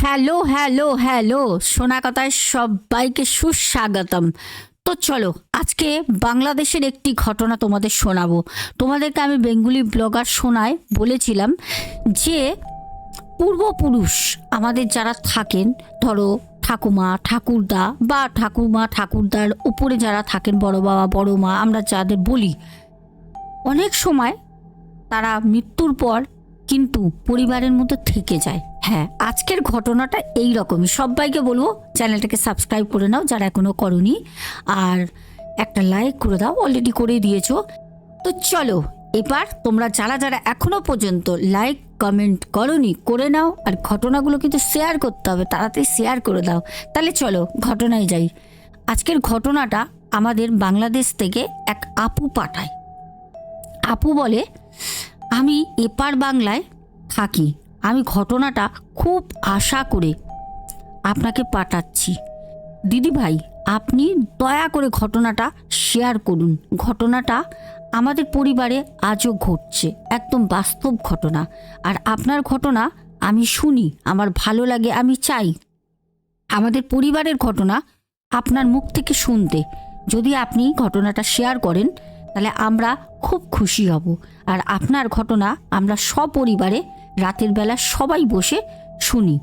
Hello hello hello, সোনা কথায় সবাইকে সুস্বাগতম। তো চলো, আজকে বাংলাদেশের একটি ঘটনা তোমাদের শোনাবো। তোমাদেরকে আমি বেঙ্গুলি ব্লগার শোনায় বলেছিলাম যে, পূর্বপুরুষ আমাদের যারা থাকেন, ধরো ঠাকুমা, ঠাকুরদা বা ঠাকুমা, ঠাকুরদার উপরে যারা থাকেন, বড় বাবা, বড় মা, আমরা যাদের বলি, অনেক সময় তারা মৃত্যুর পর কিন্তু পরিবারের মধ্যে থেকে যায়। হ্যাঁ আজকের ঘটনাটা এই রকমই। সবাইকে বলব, চ্যানেলটাকে সাবস্ক্রাইব করে নাও যারা এখনও করনি। আর একটা লাইক করে দাও অলরেডি করে দিয়েছ। তো চলো, এবার তোমরা যারা যারা এখনও পর্যন্ত লাইক কমেন্ট করনি, করে নাও। আর ঘটনাগুলো কিন্তু শেয়ার করতে হবে, তাড়াতাড়ি শেয়ার করে দাও। তাহলে চলো, ঘটনায় যাই। আজকের ঘটনাটা আমাদের বাংলাদেশ থেকে এক আপু পাঠায়। আপু বলে, আমি এপার বাংলায় থাকি। আমি ঘটনাটা খুব আশা করে আপনাকে পাঠাচ্ছি। দিদি ভাই, আপনি দয়া করে ঘটনাটা শেয়ার করুন। ঘটনাটা আমাদের পরিবারে আজও ঘটছে, একদম বাস্তব ঘটনা। আর আপনার ঘটনা আমি শুনি, আমার ভালো লাগে, আমি চাই। আমাদের পরিবারের ঘটনা আপনার মুখ থেকে শুনতে। যদি আপনি ঘটনাটা শেয়ার করেন, তাহলে আমরা খুব খুশি হব। আর আপনার ঘটনা আমরা সপরিবারে রাতের বেলা সবাই বসে শুনি।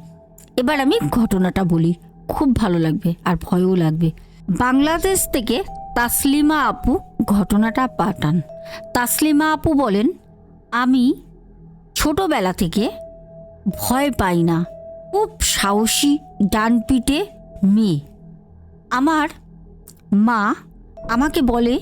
এবার আমি ঘটনাটা বলি। খুব ভালো লাগবে আর ভয়ও লাগবে। বাংলাদেশ থেকে তাসলিমা আপু ঘটনাটা পাঠান। তাসলিমা আপু বলেন, আমি ছোটবেলা থেকে ভয় পাই না। খুব সাহসী, ডানপিটে মেয়ে। আমার মা আমাকে বলে,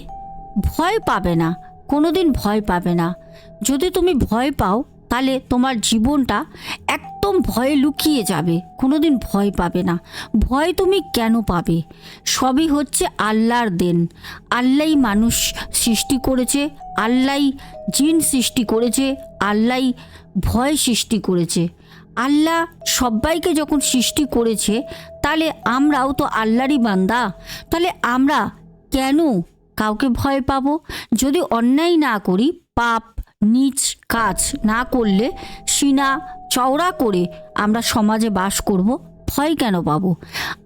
ভয় পাবে না, কোনোদিন ভয় পাবে না। যদি তুমি ভয় পাও তাহলে তোমার জীবনটা একদম ভয়ে লুকিয়ে যাবে। কোনোদিন ভয় পাবে না। ভয় তুমি কেন পাবে? সবই হচ্ছে আল্লাহর দেন। আল্লাহই মানুষ সৃষ্টি করেছে আল্লাহই জিন সৃষ্টি করেছে আল্লাহই ভয় সৃষ্টি করেছে। আল্লাহ সবাইকে যখন সৃষ্টি করেছে, তাহলে আমরাও তো আল্লাহরই বান্দা। তাহলে আমরা কেন কাউকে ভয় পাবো? যদি অন্যায় না করি, পাপ নিচ কাজ না করলে সিনা চওড়া করে আমরা সমাজে বাস করব, ভয় কেন পাবো?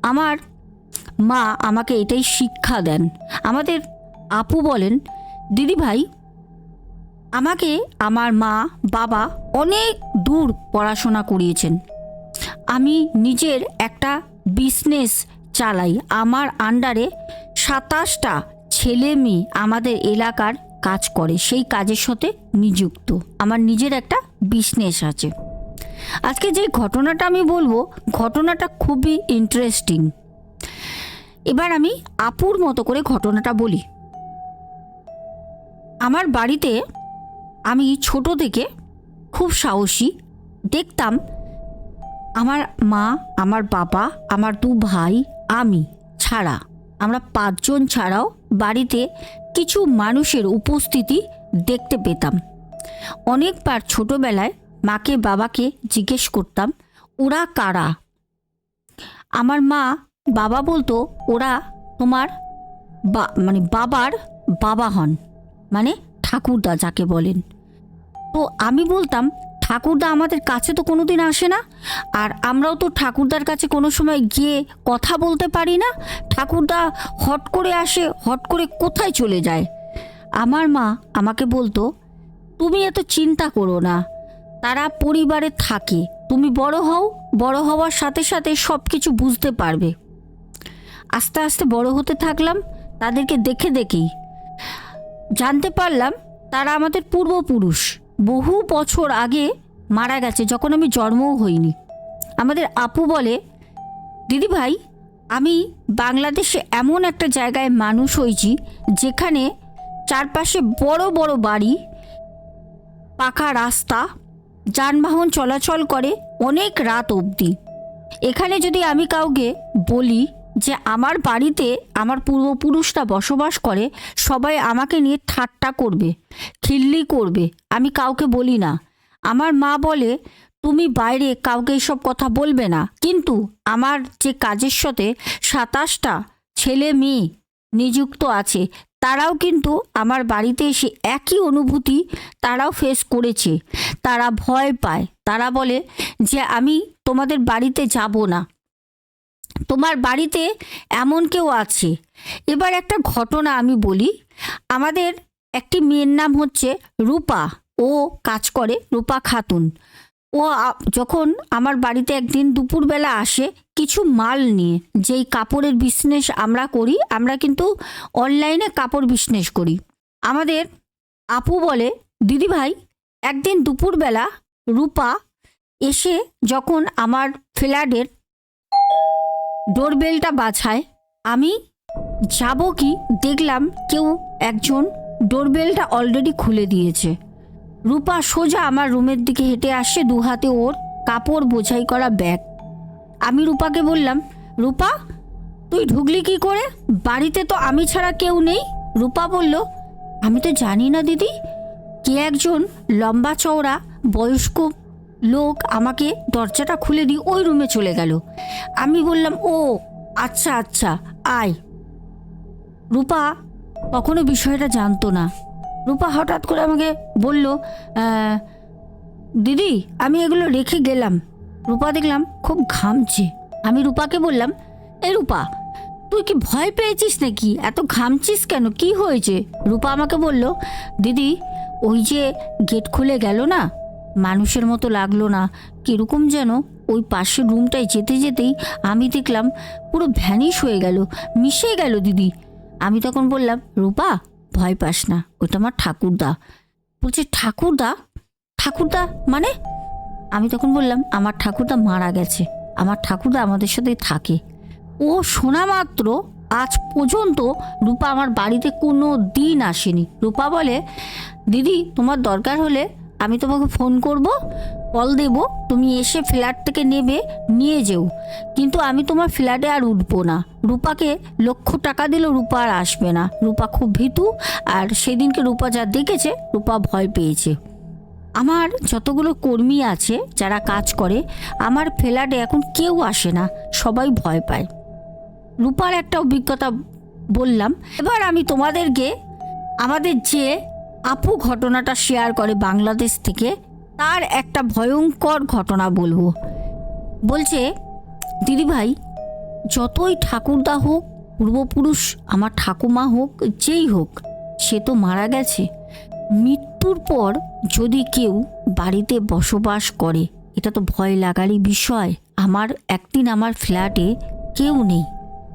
আমার মা আমাকে এটাই শিক্ষা দেন। আমাদের আপু বলেন, দিদি ভাই, আমাকে আমার মা, বাবা অনেক দূর পড়াশোনা করিয়েছেন। আমি নিজের একটা বিজনেস চালাই। আমার আন্ডারে সাতাশটা ছেলে মেয়ে আমাদের এলাকার কাজ করে, সেই কাজের সাথে নিযুক্ত। আমার নিজের একটা বিজনেস আছে। আজকে যে ঘটনাটা আমি বলব, ঘটনাটা খুবই ইন্টারেস্টিং এবার আমি আপুর মতো করে ঘটনাটা বলি। আমার বাড়িতে আমি ছোট থেকে খুব সাহসী। দেখতাম আমার মা, আমার বাবা, আমার দু ভাই, আমি ছাড়া। আমরা পাঁচজন ছাড়াও বাড়িতে কিছু মানুষের উপস্থিতি দেখতে পেতাম। অনেকবার ছোটবেলায় মাকে বাবাকে জিজ্ঞেস করতাম, ওরা কারা? আমার মা বাবা বলতো, ওরা তোমার বা মানে বাবার বাবা হন মানে ঠাকুরদা যাকে বলেন। তো আমি বলতাম ঠাকুরদা আমাদের কাছে তো কোনোদিন আসে না। আর আমরাও তো ঠাকুরদার কাছে কোনো সময় গিয়ে কথা বলতে পারি না। ঠাকুরদা হট করে আসে, হট করে কোথায় চলে যায়? আমার মা আমাকে বলতো, তুমি এত চিন্তা করো না। তারা পরিবারে থাকে। তুমি বড় হও, বড় হওয়ার সাথে সাথে সব কিছু বুঝতে পারবে। আস্তে আস্তে বড় হতে থাকলাম, তাদেরকে দেখে দেখেই। জানতে পারলাম, তারা আমাদের পূর্বপুরুষ। বহু বছর আগে মারা গেছে যখন আমি জন্মও হইনি। আমাদের আপু বলে, দিদি ভাই, আমি বাংলাদেশে এমন একটা জায়গায় মানুষ হয়েছি যেখানে চারপাশে বড় বড় বাড়ি, পাকা রাস্তা, যানবাহন চলাচল করে অনেক রাত অবধি। এখানে যদি আমি কাউকে বলি যে আমার বাড়িতে আমার পূর্বপুরুষরা বসবাস করে, সবাই আমাকে নিয়ে ঠাট্টা করবে, খিল্লি করবে, আমি কাউকে বলি না। আমার মা বলে, তুমি বাইরে কাউকে এসব কথা বলবে না। কিন্তু আমার যে কাজের সাথে সাতাশটা ছেলে মেয়ে নিযুক্ত আছে, তারাও কিন্তু আমার বাড়িতে এসে একই অনুভূতি তারাও ফেস করেছে। তারা ভয় পায়। তারা বলে যে, আমি তোমাদের বাড়িতে যাব না। তোমার বাড়িতে এমন কেউ আছে? এবার একটা ঘটনা আমি বলি। আমাদের একটি মেয়ের নাম হচ্ছে রূপা। ও কাজ করে, রূপা খাতুন। ও যখন আমার বাড়িতে একদিন দুপুরবেলা আসে কিছু মাল নিয়ে, যেই কাপড়ের বিজনেস আমরা করি, আমরা কিন্তু অনলাইনে কাপড় বিজনেস করি। আমাদের আপু বলে, দিদি ভাই, একদিন দুপুরবেলা রূপা এসে যখন আমার ফ্ল্যাটের ডোরবেলটা বাছায়। আমি যাব কি? দেখলাম কেউ একজন ডোরবেলটা অলরেডি খুলে দিয়েছে। রূপা সোজা আমার রুমের দিকে হেঁটে আসছে দু হাতে ওর কাপড় বোঝাই করা ব্যাগ। আমি রূপাকে বললাম, রূপা, তুই ঢুকলি কি করে? বাড়িতে তো আমি ছাড়া কেউ নেই। রূপা বলল, আমি তো জানি না দিদি। কে একজন লম্বা চওড়া, বয়স্ক লোক আমাকে দরজাটা খুলে দিয়ে ওই রুমে চলে গেল। আমি বললাম, ও আচ্ছা আচ্ছা আয়। রূপা কখনো বিষয়টা জানতো না। রূপা হঠাৎ করে আমাকে বলল দিদি, আমি এগুলো রেখে গেলাম। রূপা দেখলাম খুব ঘামছে। আমি রূপাকে বললাম, এ রূপা, তুই কি ভয় পেয়েছিস নাকি? এত ঘামছিস কেন? কি হয়েছে? রূপা আমাকে বলল, দিদি, ওই যে গেট খুলে গেল না? মানুষের মতো লাগল না। কীরকম যেন ওই পাশের রুমটায় যেতে যেতেই আমি দেখলাম পুরো ভ্যানিশ হয়ে গেল, মিশে গেল দিদি। আমি তখন বললাম, রূপা, ভয় পাস না ওইটা আমার ঠাকুরদা। বলছে, ঠাকুরদা? ঠাকুরদা মানে? আমি তখন বললাম, আমার ঠাকুরদা মারা গেছে, আমার ঠাকুরদা আমাদের সাথে থাকে। ও শোনা মাত্র আজ পর্যন্ত রূপা আমার বাড়িতে কোনো দিন আসেনি। রূপা বলে, দিদি, তোমার দরকার হলে আমি তোমাকে ফোন করব, কল দেব, তুমি এসে ফ্ল্যাট থেকে নেবে, নিয়ে যেও। কিন্তু আমি তোমার ফ্ল্যাটে আর উঠবো না। রূপাকে লক্ষ টাকা দিলেও রূপা আর আসবে না। রূপা খুব ভীতু, আর সেদিনকে রূপা যা দেখেছে, রূপা ভয় পেয়েছে। আমার যতগুলো কর্মী আছে, যারা কাজ করে, আমার ফ্ল্যাটে এখন কেউ আসে না, সবাই ভয় পায়। রূপার একটা অভিজ্ঞতা বললাম, এবার আমি তোমাদেরকে, আমাদের যে আপু ঘটনাটা শেয়ার করে বাংলাদেশ থেকে, তার একটা ভয়ঙ্কর ঘটনা বলব। বলছে দিদিভাই যতই ঠাকুরদা হোক, পূর্বপুরুষ, আমার ঠাকুমা হোক, যেই হোক, সে তো মারা গেছে। মৃত্যুর পর যদি কেউ বাড়িতে বসবাস করে, এটা তো ভয় লাগারই বিষয়। আমার একদিন আমার ফ্ল্যাটে কেউ নেই।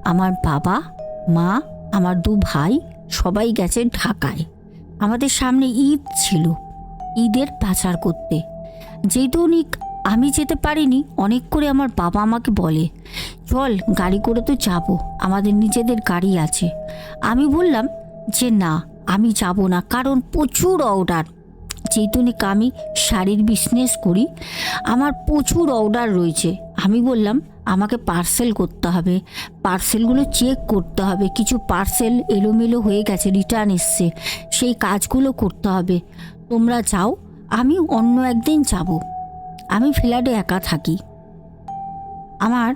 আমার বাবা, মা, আমার দু ভাই সবাই গেছে ঢাকায়। আমাদের সামনে ঈদ ছিল, ঈদের পাচার করতে। যেহেতু উনি আমি যেতে পারিনি, অনেক করে আমার বাবা আমাকে বলে, চল, গাড়ি করে তো যাব, আমাদের নিজেদের গাড়ি আছে। আমি বললাম যে, না, আমি যাব না, কারণ প্রচুর অর্ডার। যেহেতু আমি শাড়ির বিজনেস করি, আমার প্রচুর অর্ডার রয়েছে। আমি বললাম আমাকে পার্সেল করতে হবে। পার্সেলগুলো চেক করতে হবে। কিছু পার্সেল এলোমেলো হয়ে গেছে রিটার্ন এসছে। সেই কাজগুলো করতে হবে। তোমরা যাও, আমি অন্য একদিন যাব। আমি ফ্ল্যাটে একা থাকি। আমার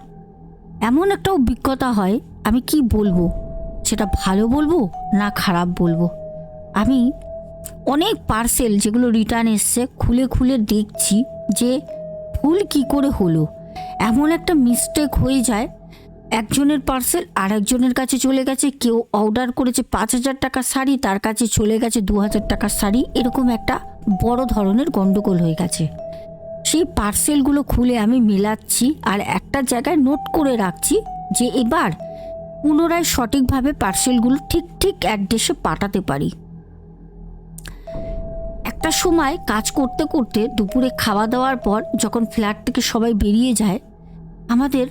এমন একটা অভিজ্ঞতা হয়, আমি কি বলব? সেটা ভালো বলব না খারাপ বলব? আমি অনেক পার্সেল যেগুলো রিটার্ন এসছে, খুলে খুলে দেখছি যে ভুল কি করে হলো। এমন একটা মিস্টেক হয়ে যায়, একজনের পার্সেল আর একজনের কাছে চলে গেছে, কেউ অর্ডার করেছে পাঁচ হাজার টাকার শাড়ি, তার কাছে চলে গেছে দু হাজার টাকার শাড়ি, এরকম একটা বড় ধরনের গন্ডগোল হয়ে গেছে। সেই পার্সেলগুলো খুলে আমি মেলাচ্ছি আর একটা জায়গায় নোট করে রাখছি যে এবার পুনরায় সঠিকভাবে পার্সেলগুলো ঠিক ঠিক অ্যাড্রেসে পাঠাতে পারি। একটা সময় কাজ করতে করতে দুপুরে খাওয়া দাওয়ার পর যখন ফ্ল্যাট থেকে সবাই বেরিয়ে যায়, আমাদের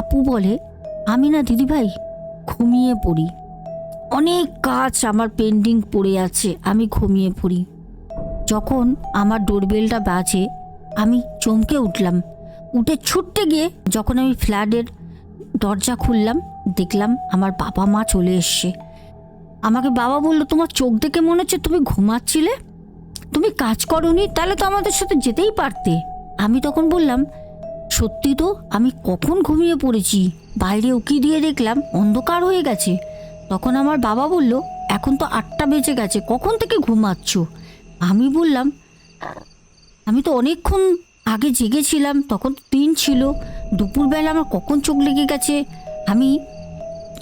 আপু বলে, আমি না দিদিভাই, ঘুমিয়ে পড়ি। অনেক কাজ আমার পেন্ডিং পড়ে আছে, আমি ঘুমিয়ে পড়ি। যখন আমার ডোরবেলটা বাজে, আমি চমকে উঠলাম। উঠে ছুটতে গিয়ে যখন আমি ফ্ল্যাটের দরজা খুললাম, দেখলাম আমার বাবা মা চলে এসছে। আমাকে বাবা বলল, তোমার চোখ দেখে মনে হচ্ছে তুমি ঘুমাচ্ছিলে? তুমি কাজ করনি, তাহলে তো আমাদের সাথে যেতেই পারতে। আমি তখন বললাম, সত্যি তো, আমি কখন ঘুমিয়ে পড়েছি? বাইরে উকি দিয়ে দেখলাম অন্ধকার হয়ে গেছে। তখন আমার বাবা বলল, এখন তো আটটা বেজে গেছে, কখন থেকে ঘুমাচ্ছ? আমি বললাম, আমি তো অনেকক্ষণ আগে জেগেছিলাম, তখন দিন ছিল। দুপুরবেলা আমার কখন চোখ লেগে গেছে? আমি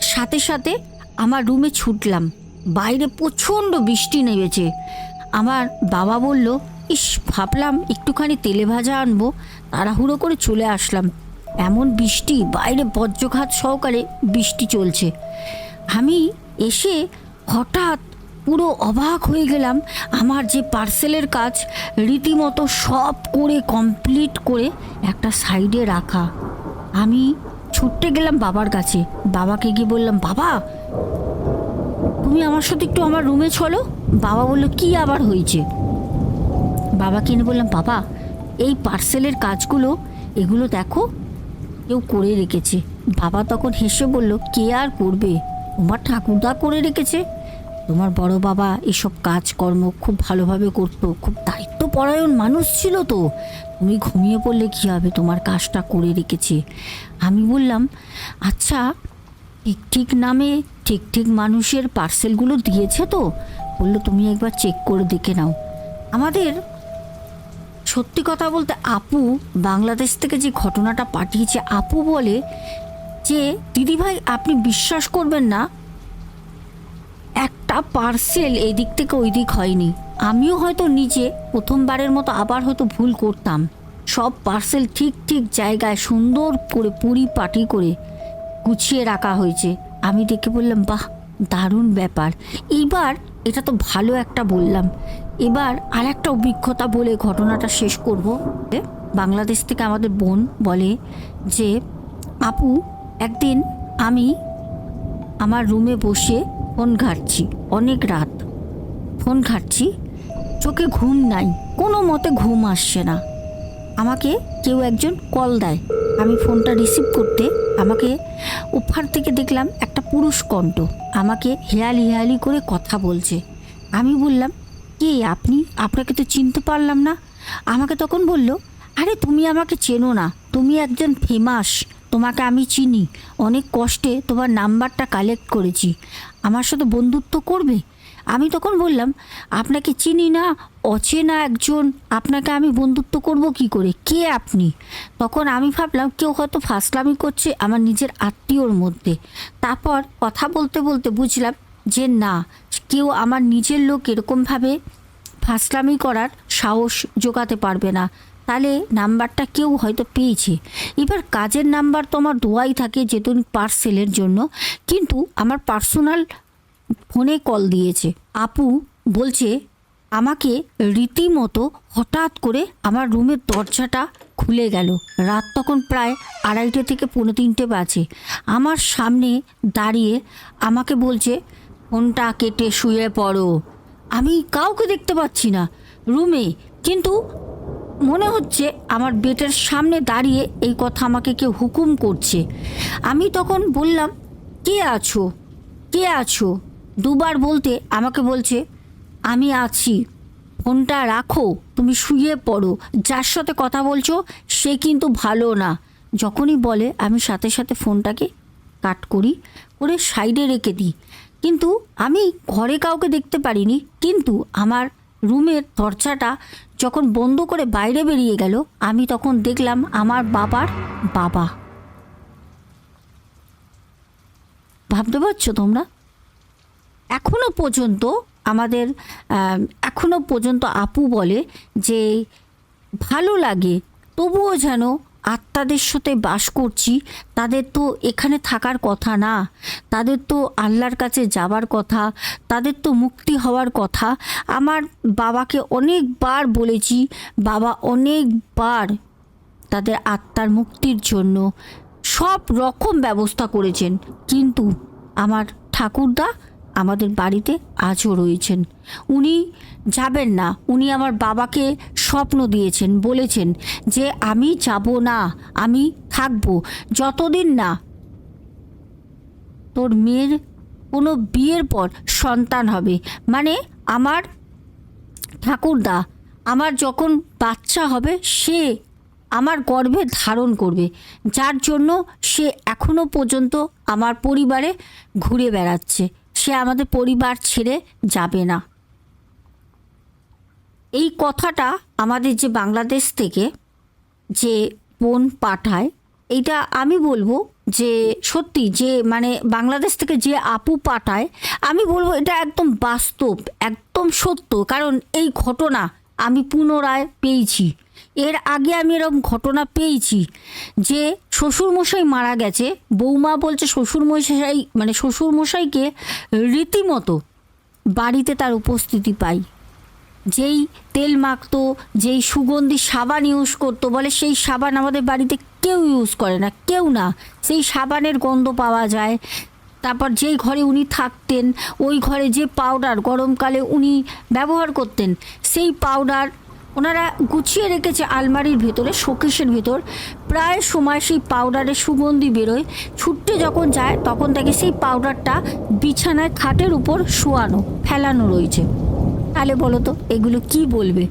সাথে সাথে আমার রুমে ছুটলাম। বাইরে প্রচণ্ড বৃষ্টি নেমেছে। আমার বাবা বলল, ইস, ভাবলাম একটুখানি তেলে ভাজা আনব। তাড়াহুড়ো করে চলে আসলাম। এমন বৃষ্টি, বাইরে বজ্রঘাত সহকারে বৃষ্টি চলছে। আমি এসে হঠাৎ পুরো অবাক হয়ে গেলাম। আমার যে পার্সেলের কাজ, রীতিমতো সব করে কমপ্লিট করে একটা সাইডে রাখা। আমি ছুটতে গেলাম বাবার কাছে। বাবাকে গিয়ে বললাম, বাবা তুমি আমার সাথে একটু আমার রুমে চলো। বাবা বলল, কি আবার হয়েছে? বাবাকে এনে বললাম, বাবা, এই পার্সেলের কাজগুলো, এগুলো দেখো, কেউ করে রেখেছে। বাবা তখন হেসে বলল, কে আর করবে? তোমার ঠাকুরদা করে রেখেছে। তোমার বড় বাবা এসব কাজকর্ম খুব ভালোভাবে করতো, খুব দায়িত্বপরায়ণ মানুষ ছিল তো। তুমি ঘুমিয়ে পড়লে কী হবে? তোমার কাজটা করে রেখেছে। আমি বললাম আচ্ছা ঠিক ঠিক নামে ঠিক ঠিক মানুষের পার্সেলগুলো দিয়েছে তো। বলল, তুমি একবার চেক করে দেখে নাও। আমাদের সত্যি কথা বলতে আপু বাংলাদেশ থেকে যে ঘটনাটা পাঠিয়েছে, আপু বলে যে, দিদিভাই, আপনি বিশ্বাস করবেন না, একটা পার্সেল এদিক থেকে ওই দিক হয়নি। আমিও হয়তো নিজে প্রথমবারের মতো আবার হয়তো ভুল করতাম। সব পার্সেল ঠিক ঠিক জায়গায় সুন্দর করে পরিপাটি করে গুছিয়ে রাখা হয়েছে। আমি দেখে বললাম, বাহ, দারুণ ব্যাপার। এইবার এটা তো ভালো একটা বললাম। এবার আর একটা অভিজ্ঞতা বলে ঘটনাটা শেষ করব। বাংলাদেশ থেকে আমাদের বোন বলে যে, আপু, একদিন আমি আমার রুমে বসে ফোন ঘাটছি, অনেক রাত। ফোন ঘাটছি, চোখে ঘুম নাই, কোনো মতে ঘুম আসছে না। আমাকে কেউ একজন কল দেয়। আমি ফোনটা রিসিভ করতে, আমাকে ওপার থেকে দেখলাম একটা পুরুষ কণ্ঠ। আমাকে হেয়ালি হেয়ালি করে কথা বলছে। আমি বললাম, কে আপনি? আপনাকে তো চিনতে পারলাম না। আমাকে তখন বলল, আরে, তুমি আমাকে চেনো না। তুমি একজন ফেমাস তোমাকে আমি চিনি। অনেক কষ্টে তোমার নাম্বারটা কালেক্ট করেছি। আমার সাথে বন্ধুত্ব করবে? আমি তখন বললাম, আপনাকে চিনি না, অচেনা একজন, আপনাকে আমি বন্ধুত্ব করব কি করে? কে আপনি? তখন আমি ভাবলাম, কেউ হয়তো ফাসলামি করছে আমার নিজের আত্মীয়র মধ্যে। তারপর কথা বলতে বলতে বুঝলাম যে না, কেউ আমার নিজের লোক এরকমভাবে ফাসলামি করার সাহস জোগাতে পারবে না। তাহলে নাম্বারটা কেউ হয়তো পেয়েছে। এবার কাজের নাম্বার তো আমার দোয়াই থাকে যেহেতু পার্সেলের জন্য। কিন্তু আমার পার্সোনাল ফোনে কল দিয়েছে। আপু বলছে, আমাকে রীতিমতো হঠাৎ করে আমার রুমের দরজাটা খুলে গেল। রাত তখন প্রায় আড়াইটে থেকে পৌনে তিনটে বাজে। আমার সামনে দাঁড়িয়ে আমাকে বলছে, ফোনটা কেটে শুয়ে পড়ো। আমি কাউকে দেখতে পাচ্ছি না রুমে, কিন্তু মনে হচ্ছে আমার বেটের সামনে দাঁড়িয়ে এই কথা আমাকে কেউ হুকুম করছে। আমি তখন বললাম, কে আছো? কে আছো? দুবার বলতে আমাকে বলছে, আমি আছি। ফোনটা রাখো। তুমি শুয়ে পড়ো। যার সাথে কথা বলছো, সে কিন্তু ভালো না। যখনই বলে, আমি সাথে সাথে ফোনটাকে কাট করি করে সাইডে রেখে দিই। কিন্তু আমি ঘরে কাউকে দেখতে পারিনি। কিন্তু আমার রুমের দরজাটা যখন বন্ধ করে বাইরে বেরিয়ে গেল, আমি তখন দেখলাম আমার বাবার বাবা। ভাবতে পারছ তোমরা? এখনও পর্যন্ত আমাদের আহ, এখনও পর্যন্ত আপু বলে যে ভালো লাগে তবুও যেন আত্মাদের সাথে বাস করছি তাদের তো এখানে থাকার কথা না তাদের তো আল্লাহর কাছে যাবার কথা তাদের তো মুক্তি হওয়ার কথা। আমার বাবাকে অনেকবার বলেছি বাবা অনেকবার তাদের আত্মার মুক্তির জন্য সব রকম ব্যবস্থা করেছেন কিন্তু আমার ঠাকুরদা আমাদের বাড়িতে আজও রয়েছেন। উনি যাবেন না। উনি আমার বাবাকে স্বপ্ন দিয়েছেন, বলেছেন যে আমি যাব না, আমি থাকব। যতদিন না তোর মেয়ের কোনো বিয়ের পর সন্তান হবে। মানে আমার ঠাকুরদা, আমার যখন বাচ্চা হবে, সে আমার গর্ভে ধারণ করবে। যার জন্য সে এখনও পর্যন্ত আমার পরিবারে ঘুরে বেড়াচ্ছে। সে আমাদের পরিবার ছেড়ে যাবে না। এই কথাটা আমাদের যে বাংলাদেশ থেকে যে বোন পাঠায়, এইটা আমি বলব যে সত্যি যে মানে বাংলাদেশ থেকে যে আপু পাঠায়, আমি বলব এটা একদম বাস্তব, একদম সত্য। কারণ এই ঘটনা আমি পুনরায় পেয়েছি। এর আগে আমি এরকম ঘটনা পেয়েছি যে শ্বশুরমশাই মারা গেছে, বৌমা বলছে শ্বশুরমশাই মানে শ্বশুরমশাইকে রীতিমতো বাড়িতে তার উপস্থিতি পাই। যেই তেল মাখতো, যেই সুগন্ধি সাবান ইউজ করতো, বলে সেই সাবান আমাদের বাড়িতে কেউ ইউজ করে না, কেউ না। সেই সাবানের গন্ধ পাওয়া যায়। তারপর যেই ঘরে উনি থাকতেন, ওই ঘরে যে পাউডার গরমকালে উনি ব্যবহার করতেন, সেই পাউডার ওনারা গুছিয়ে রেখেছে আলমারির ভেতরে শোকেশের ভেতর। প্রায় সময় সেই পাউডারের সুগন্ধি বেরোয়। ছুটতে যখন যায়, তখন থেকে সেই পাউডারটা বিছানায় খাটের উপর শোয়ানো, ফেলানো রয়েছে। তাহলে বলো তো, এগুলো কি বলবে?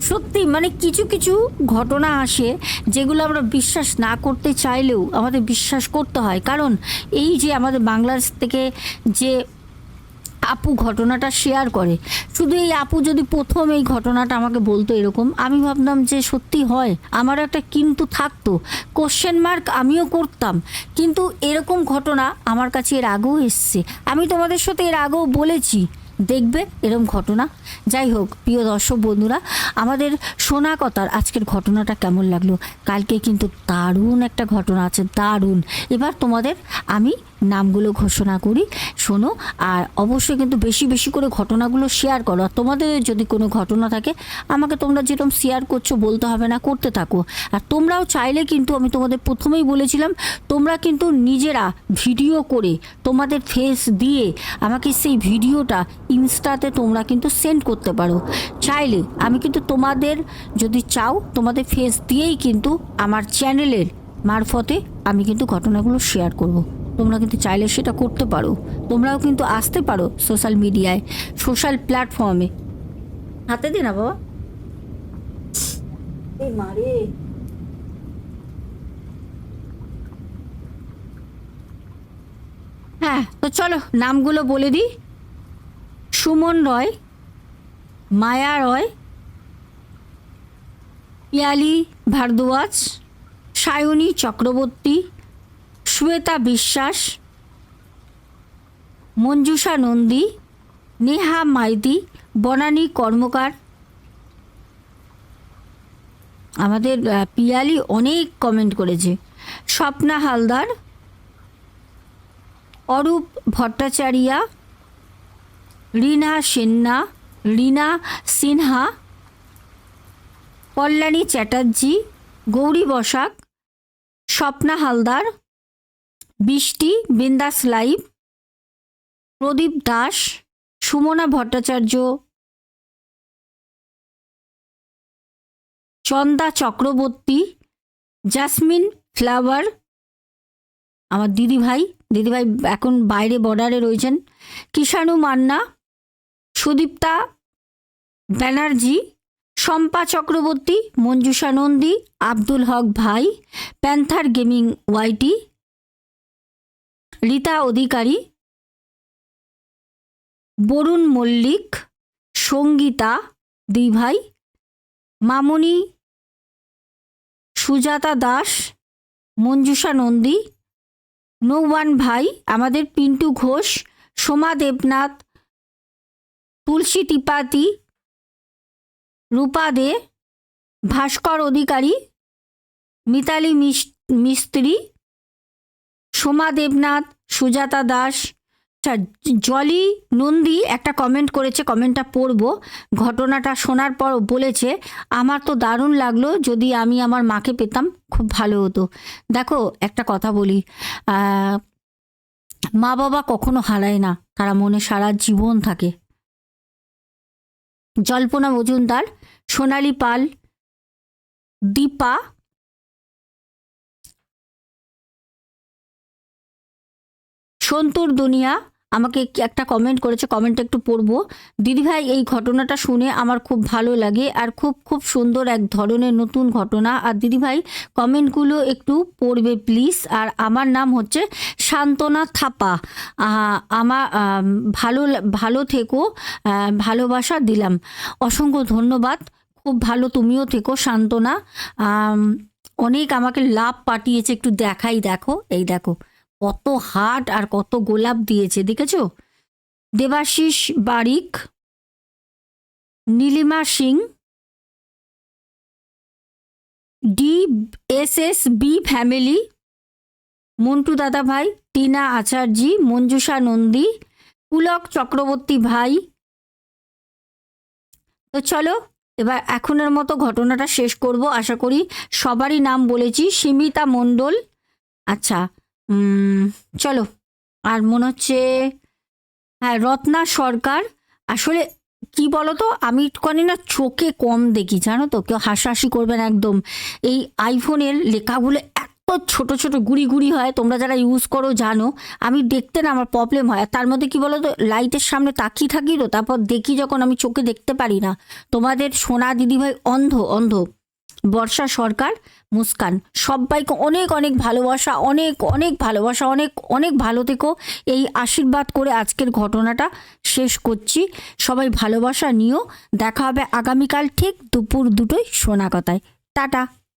সত্যি মানে কিছু কিছু ঘটনা আসে যেগুলো আমরা বিশ্বাস না করতে চাইলেও আমাদের বিশ্বাস করতে হয়। কারণ এই যে আমাদের বাংলাদেশ থেকে যে আপু ঘটনাটা শেয়ার করে। শুধু এই আপু যদি প্রথম এই ঘটনাটা আমাকে বলতো এরকম, আমি ভাবতাম যে সত্যি হয়, আমার একটা কিন্তু থাকতো। কোশ্চেন মার্ক আমিও করতাম। কিন্তু এরকম ঘটনা আমার কাছে এর আগেও এসছে। আমি তোমাদের সাথে এর আগেও বলেছি। দেখবে এরকম ঘটনা। যাই হোক, প্রিয় দর্শক বন্ধুরা, আমাদের সোনা কথার আজকের ঘটনাটা কেমন লাগল? কালকে কিন্তু দারুণ একটা ঘটনা আছে, দারুণ। এবার তোমাদের আমি নামগুলো ঘোষণা করি, শোনো। আর অবশ্যই কিন্তু বেশি বেশি করে ঘটনাগুলো শেয়ার করো। আর তোমাদের যদি কোনো ঘটনা থাকে, আমাকে তোমরা যেরকম শেয়ার করছ, বলতে হবে না, করতে থাকো। আর তোমরাও চাইলে কিন্তু আমি তোমাদের প্রথমেই বলেছিলাম, তোমরা কিন্তু নিজেরা ভিডিও করে তোমাদের ফেস দিয়ে আমাকে সেই ভিডিওটা ইনস্টাতে তোমরা কিন্তু সেন্ড করতে পারো। চাইলে আমি কিন্তু তোমাদের যদি চাও, তোমাদের ফেস দিয়েই কিন্তু আমার চ্যানেলের মারফতে আমি কিন্তু ঘটনাগুলো শেয়ার করব। তোমরা কিন্তু চাইলে সেটা করতে পারো। তোমরাও কিন্তু আসতে পারো সোশ্যাল মিডিয়ায় সোশ্যাল প্ল্যাটফর্মে। হাতে দে না বাবা। মারে হ্যাঁ তো চলো নামগুলো বলে দিই। সুমন রয় মায়া রয় পিয়ালি ভারদ্বাজ সায়নী চক্রবর্তী শ্বেতা বিশ্বাস, মঞ্জুষা নন্দী, নেহা মাইতি, বনানী কর্মকার। আমাদের পিয়ালি অনেক কমেন্ট করেছে। Swapna Haldar, Arup Bhattacharya, Rina Sinha Rina Sinha, Kalyani Chatterjee, Gauri Basak, Swapna Haldar Brishti, Bindaas live. Pradip Das, Sumana Bhattacharya. Chanda Chakraborty, Jasmine flower. আমার দিদিভাই দিদিভাই এখন বাইরে বর্ডারে রয়েছেন। কিষাণু মান্না, সুদীপ্তা ব্যানার্জি, শম্পা চক্রবর্তী, মঞ্জুষা নন্দী, আব্দুল হক ভাই, panther gaming YT. Rita Adhikari, Barun Mallick, Sangita দুই ভাই মামনি সুজাতা দাস, মঞ্জুষা নন্দী, নৌবান ভাই, আমাদের পিন্টু ঘোষ, সোমা দেবনাথ, তুলসী ত্রিপাঠী, রূপা দে, ভাস্কর অধিকারী, মিতালি মিস- মিস্ত্রি সোমা দেবনাথ, সুজাতা দাস। আচ্ছা জলি নন্দী একটা কমেন্ট করেছে কমেন্টটা পড়ব। ঘটনাটা শোনার পর বলেছে, আমার তো দারুণ লাগল, যদি আমি আমার মাকে পেতাম, খুব ভালো হতো। দেখো, একটা কথা বলি মা বাবা কখনো হারায় না, তারা মনে সারা জীবন থাকে। জল্পনা মজুমদার, সোনালী পাল, দীপা সন্তুর দুনিয়া, আমাকে একটা কমেন্ট করেছে কমেন্টটা একটু পড়ব। দিদিভাই এই ঘটনাটা শুনে আমার খুব ভালো লাগে আর খুব খুব সুন্দর এক ধরনের নতুন ঘটনা। আর দিদিভাই কমেন্টগুলো একটু পড়বে প্লিজ আর আমার নাম হচ্ছে শান্তনা থাপা। আমার ভালো ভালো থেকো ভালোবাসা দিলাম। অসংখ্য ধন্যবাদ। খুব ভালো তুমিও থেকো শান্তনা। অনেক আমাকে লাভ পাঠিয়েছে, একটু দেখাই দেখো। এই দেখো। কত হাট আর কত গোলাপ দিয়েছে, দেখেছ? Debashis Barik, Nilima Singh D S S B family, Montu দাদা ভাই টিনা আচার্যি, মঞ্জুষা নন্দী, পুলক চক্রবর্তী ভাই। তো চলো, এবার এখনের মতো ঘটনাটা শেষ করব। আশা করি সবারই নাম বলেছি, সীমিতা মণ্ডল। আচ্ছা চলো। আর মনে হচ্ছে হ্যাঁ রত্না সরকার, আসলে কি বলতো, আমি একটুখানি না চোখে কম দেখি, জানো তো? কেউ হাসাহাসি করবেন একদম। এই আইফোনের লেখাগুলো এত ছোট ছোট, গুড়ি গুড়ি হয়, তোমরা যারা ইউজ করো, জানো। আমি দেখতে না আমার প্রবলেম হয়। তার মধ্যে কি বলো তো লাইটের সামনে তাকিয়ে থাকি তো, তারপর দেখি যখন আমি চোখে দেখতে পারি না। তোমাদের সোনা দিদিভাই অন্ধ অন্ধ। বর্ষা সরকার, মুস্কান। সবাইকে অনেক অনেক ভালোবাসা, অনেক অনেক ভালোবাসা, অনেক অনেক ভালো থেকো। এই আশীর্বাদ করে আজকের ঘটনাটা শেষ করছি। সবাই ভালোবাসা নিয়েও দেখা হবে আগামীকাল ঠিক দুপুর দুটোই সোনা কথায়। টাটা।